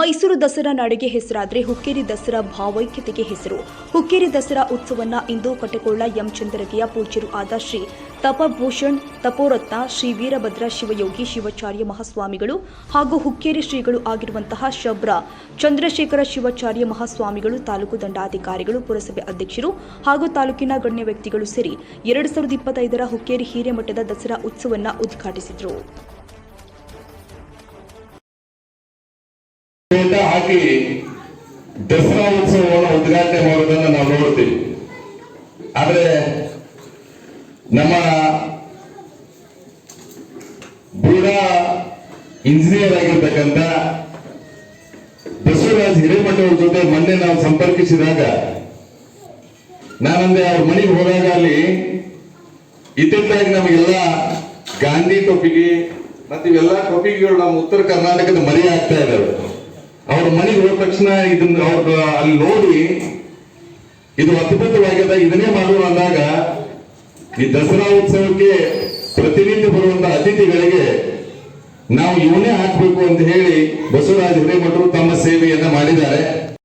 ಮೈಸೂರು ದಸರಾ ನಾಡಿಗೆ ಹೆಸರಾದರೆ ಹುಕ್ಕೇರಿ ದಸರಾ ಭಾವೈಕ್ಯತೆಗೆ ಹೆಸರು. ಹುಕ್ಕೇರಿ ದಸರಾ ಉತ್ಸವನ್ನ ಇಂದು ಕಟ್ಟಿಕೊಳ್ಳ ಎಂ ಚಂದ್ರಗಿಯ ಪೂಜ್ಯರು ಆದ ಶ್ರೀ ತಪಭೂಷಣ್, ತಪೋರತ್ನ, ಶ್ರೀ ವೀರಭದ್ರ ಶಿವಯೋಗಿ, ಶಿವಾಚಾರ್ಯ ಮಹಾಸ್ವಾಮಿಗಳು ಹಾಗೂ ಹುಕ್ಕೇರಿ ಶ್ರೀಗಳು ಆಗಿರುವಂತಹ ಶಬ್ರ, ಚಂದ್ರಶೇಖರ ಶಿವಾಚಾರ್ಯ ಮಹಾಸ್ವಾಮಿಗಳು, ತಾಲೂಕು ದಂಡಾಧಿಕಾರಿಗಳು, ಪುರಸಭೆ ಅಧ್ಯಕ್ಷರು ಹಾಗೂ ತಾಲೂಕಿನ ಗಣ್ಯ ವ್ಯಕ್ತಿಗಳು ಸೇರಿ ಎರಡು ಸಾವಿರದ ಇಪ್ಪತ್ತೈದರ ಹುಕ್ಕೇರಿ ಹಿರೇಮಠದ ದಸರಾ ಉತ್ಸವವನ್ನು ಉದ್ಘಾಟಿಸಿದರು. ಹಾಕಿ ದಸರಾ ಉತ್ಸವವನ್ನು ಉದ್ಘಾಟನೆ ಮಾಡೋದನ್ನ ನಾವು ನೋಡ್ತೀವಿ. ಆದ್ರೆ ನಮ್ಮ ಬೂಡ ಇಂಜಿನಿಯರ್ ಆಗಿರ್ತಕ್ಕಂಥ ಬಸವರಾಜ್ ಹಿರೇಮಠ ಅವ್ರ ಜೊತೆ ಮೊನ್ನೆ ನಾವು ಸಂಪರ್ಕಿಸಿದಾಗ ನಾನಂದೆ ಅವ್ರ ಮನೆಗೆ ಹೋದಾಗ ಅಲ್ಲಿ ಇತ್ತಿತ್ತಾಗಿ ನಮಗೆಲ್ಲ ಗಾಂಧಿ ಟೊಪಿಗೆ ಮತ್ತೆ ಇವೆಲ್ಲ ಟೊಪಿಗೆಗಳು ನಮ್ಮ ಉತ್ತರ ಕರ್ನಾಟಕದ ಮರೆಯಾಗ್ತಾ ಆಗ್ತಾ ಇದಾವೆ. ಅವ್ರ ಮನೆಗೆ ಹೋದ ತಕ್ಷಣ ಇದನ್ನ ಅವ್ರ ಅಲ್ಲಿ ನೋಡಿ ಇದು ಅದ್ಭುತವಾಗಿದೆ, ಇದನ್ನೇ ಮಾಡುವ ಅಂದಾಗ ಈ ದಸರಾ ಉತ್ಸವಕ್ಕೆ ಪ್ರತಿನಿತ್ಯ ಬರುವಂತ ಅತಿಥಿಗಳಿಗೆ ನಾವು ಇವನ್ನೇ ಹಾಕ್ಬೇಕು ಅಂತ ಹೇಳಿ ಬಸವರಾಜ ಹಿರೇಮಠರು ತಮ್ಮ ಸೇವೆಯನ್ನ ಮಾಡಿದ್ದಾರೆ.